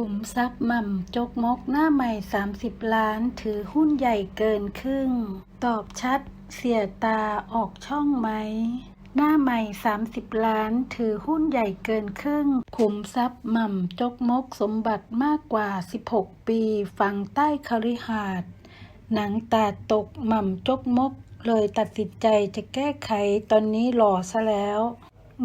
ขุมทรัพย์หม่ำจกมกหน้าใหม่ 30 ล้าน ถือหุ้นใหญ่เกินครึ่ง ตอบชัด เสียตาออกช่องไหม หน้าใหม่ 30 ล้าน ถือหุ้นใหญ่เกินครึ่ง ขุมทรัพย์หม่ำจกมกสมบัติมากกว่า 16 ปี ฝังใต้คฤหาสน์หนังตาตกหม่ำจกมก เลยตัดสินใจจะแก้ไขตอนนี้หล่อซะแล้ว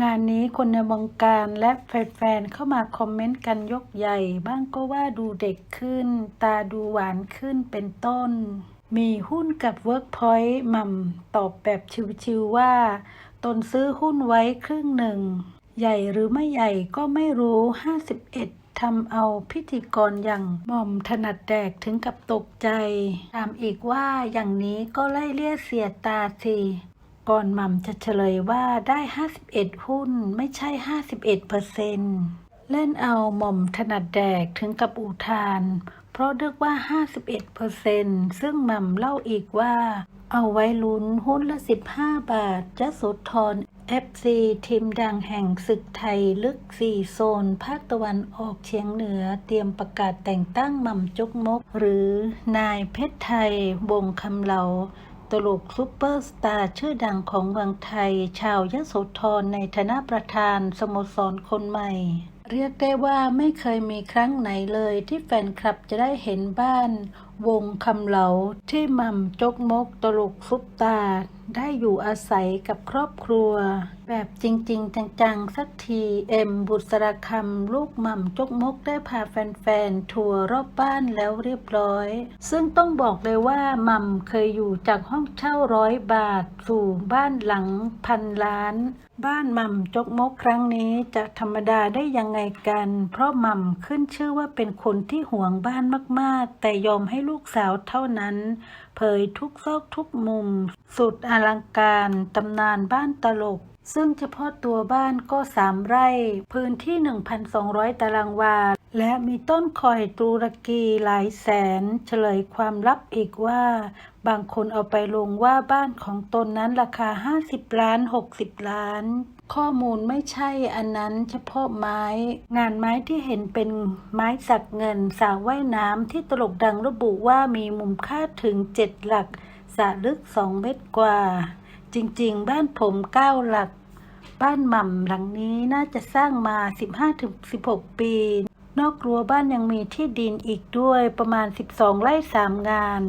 งานนี้คนในวงการและแฟนๆ เข้ามาคอมเมนต์กันยกใหญ่ บ้างก็ว่าดูเด็กขึ้น ตาดูหวานขึ้นเป็นต้น มีหุ้นกับ Workpoint หม่ำตอบแบบชิวๆว่า ตนซื้อหุ้นไว้ครึ่งหนึ่ง ใหญ่หรือไม่ใหญ่ก็ไม่รู้ 51ทำเอาพิธีกรอย่างหม่อมถนัดแดกถึงกับตกใจถามอีกว่าอย่างนี้ก็ไล่เลี่ยเสียตาสิ ก่อนหม่ำจะเฉลยว่าได้ 51 หุ้นไม่ใช่ 51เปอร์เซนต์เล่นเอาหม่อมถนัดแดกถึงกับอุทาน เพราะเลือกว่า 51เปอร์เซนต์ซึ่งหม่ำเล่าอีกว่า เอาไว้ลุ้นหุ้นละ 15 บาทจะสดทร FC ทีมดังแห่งศึกไทยลึก 4 โซน ภาคตะวันออกเฉียงเหนือเตรียมประกาศแต่งตั้งหม่ำจกมก หรือนายเพชรไทยวงคำเหลา ตลกซุปเปอร์สตาร์ชื่อดังของเมืองไทย ชาวยโสธรในฐานะประธานสโมสรคนใหม่ เรียกได้ว่าไม่เคยมีครั้งไหนเลยที่แฟนคลับจะได้เห็นบ้าน วงคำเหลาที่หม่มจกมกตลกซุปตาร์ ได้อยู่อาศัยกับครอบครัว แบบจริง ๆ จัง ๆ สักที เอ็ม บุษราคำลูกหม่ำจกมกได้พาแฟน ๆ ทัวร์รอบบ้านแล้วเรียบร้อย ซึ่งต้องบอกเลยว่าหม่ำเคยอยู่จากห้องเช่าร้อยบาท สู่บ้านหลังพันล้าน บ้านหม่ำจกมกครั้งนี้จะธรรมดาได้ยังไงกัน เพราะหม่ำขึ้นชื่อว่าเป็นคนที่ห่วงบ้านมาก ๆ แต่ยอมให้ลูกสาวเท่านั้น เผยทุกซอกทุกมุม สุดออลังการตำนานบ้านตลก ซึ่งเฉพาะตัวบ้านก็สามไร่ พื้นที่ 1,200 ตารางวา และมีต้นคอยตุรกีหลายแสน เฉลยความลับอีกว่า บางคนเอาไปลงว่าบ้านของตนนั้นราคา 50 ล้าน 60 ล้านข้อมูลไม่ใช่อันนั้นเฉพาะไม้ งานไม้ที่เห็นเป็นไม้สักเงินสระว่ายน้ำที่ตลกดังระบุว่ามีมุมค่าถึง7หลัก สระลึกสองเมตรกว่า จริง ๆ บ้านผมเก้าหลัก บ้านหม่ำหลังนี้น่าจะสร้างมา 15-16 ปี นอกรั้วบ้านยังมีที่ดินอีกด้วยประมาณ 12 ไร่ 3 งาน